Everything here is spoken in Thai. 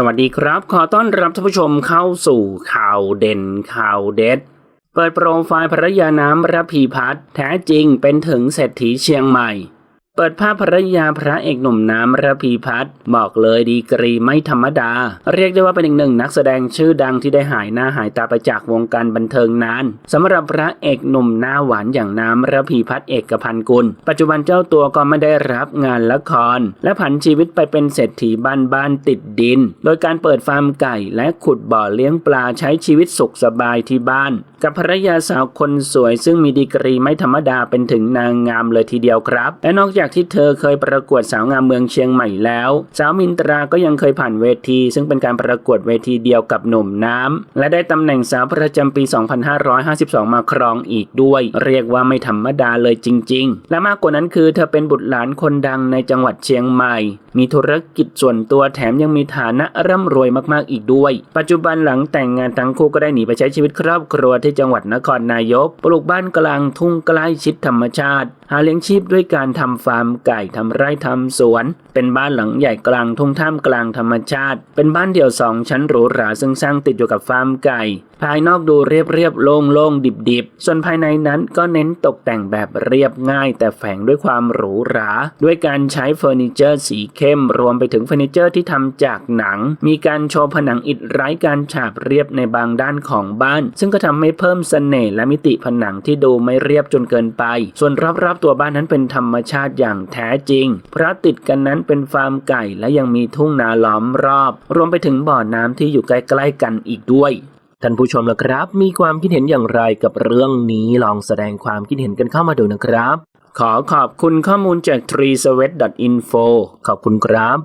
สวัสดีครับ ขอต้อนรับท่านผู้ชมเข้าสู่ข่าวเด่นข่าวเด็ด เปิดโปรไฟล์ภรรยาน้ำระพีพัฒน์แท้จริงเป็นถึงเศรษฐีเชียงใหม่ เปิดภาพภรรยาพระเอกหนุ่มน้ำระพีพัฒน์บอกเลยดีกรีไม่ธรรมดา เรียกได้ว่าเป็นอีกหนึ่งนักแสดงชื่อดังที่ได้หายหน้าหายตาไปจากวงการบันเทิงนานสำหรับพระเอกหนุ่มหน้าหวานอย่างน้ำระพีพัฒน์เอกพันธ์กุล ปัจจุบันเจ้าตัวก็ไม่ได้รับงานละคร และผันชีวิตไปเป็นเศรษฐีบ้านบ้านติดดิน โดยการเปิดฟาร์มไก่และขุดบ่อเลี้ยงปลาใช้ชีวิตสุขสบายที่บ้าน กับภรรยาสาวคนสวยซึ่งมีดีกรีไม่ธรรมดาเป็นถึงนางงามเลยทีเดียวครับ และนอกจากที่เธอเคยประกวดสาวงามเมืองเชียงใหม่แล้ว สาวมินตราก็ยังเคยผ่านเวที ซึ่งเป็นการประกวดเวทีเดียวกับหนุ่มน้ำและได้ตำแหน่งสาวประจำปี 2552 มาครองอีกด้วย เรียกว่าไม่ธรรมดาเลยจริง ๆ และมากกว่านั้นคือเธอเป็นบุตรหลานคนดังในจังหวัดเชียงใหม่ มีธุรกิจส่วนตัวแถมยังมีฐานะร่ำรวยมากๆอีกด้วย ปัจจุบันหลังแต่งงานทั้งคู่ก็ได้หนีไปใช้ชีวิตครอบครัวที่จังหวัดนครนายก ปลูกบ้านกลางทุ่งใกล้ชิดธรรมชาติ หาเลี้ยงชีพด้วยการทำฟาร์มไก่ทำไร่ทำสวน เป็นบ้านหลังใหญ่กลางทุ่งท่ามกลางธรรมชาติ เป็นบ้านเดี่ยวสองชั้นหรูหราซึ่งสร้างติดอยู่กับฟาร์มไก่ ภายนอกดูเรียบเรียบโล่งโล่งดิบดิบๆส่วนภายในนั้นก็เน้นตกแต่งแบบเรียบง่าย แต่แฝงด้วยความหรูหรา ด้วยการใช้เฟอร์นิเจอร์สีเข้ม รวมไปถึงเฟอร์นิเจอร์ที่ทำจากหนัง มีการโชว์ผนังอิฐไร้การฉาบเรียบในบางด้านของบ้าน ซึ่งก็ทำให้เพิ่มเสน่ห์และมิติผนังที่ดูไม่เรียบจนเกินไป ส่วนรอบๆตัวบ้านนั้นเป็นธรรมชาติอย่างแท้จริง เพราะติดกันนั้นเป็นฟาร์มไก่และยังมีทุ่งนาล้อมรอบ รวมไปถึงบ่อน้ำที่อยู่ใกล้ๆกันอีกด้วยท่านผู้ชมละครับ มีความคิดเห็นอย่างไรกับเรื่องนี้ลองแสดงความคิดเห็นกันเข้ามาดูนะครับ ขอขอบคุณข้อมูลจาก t r e e s w e t info ขอบคุณครับ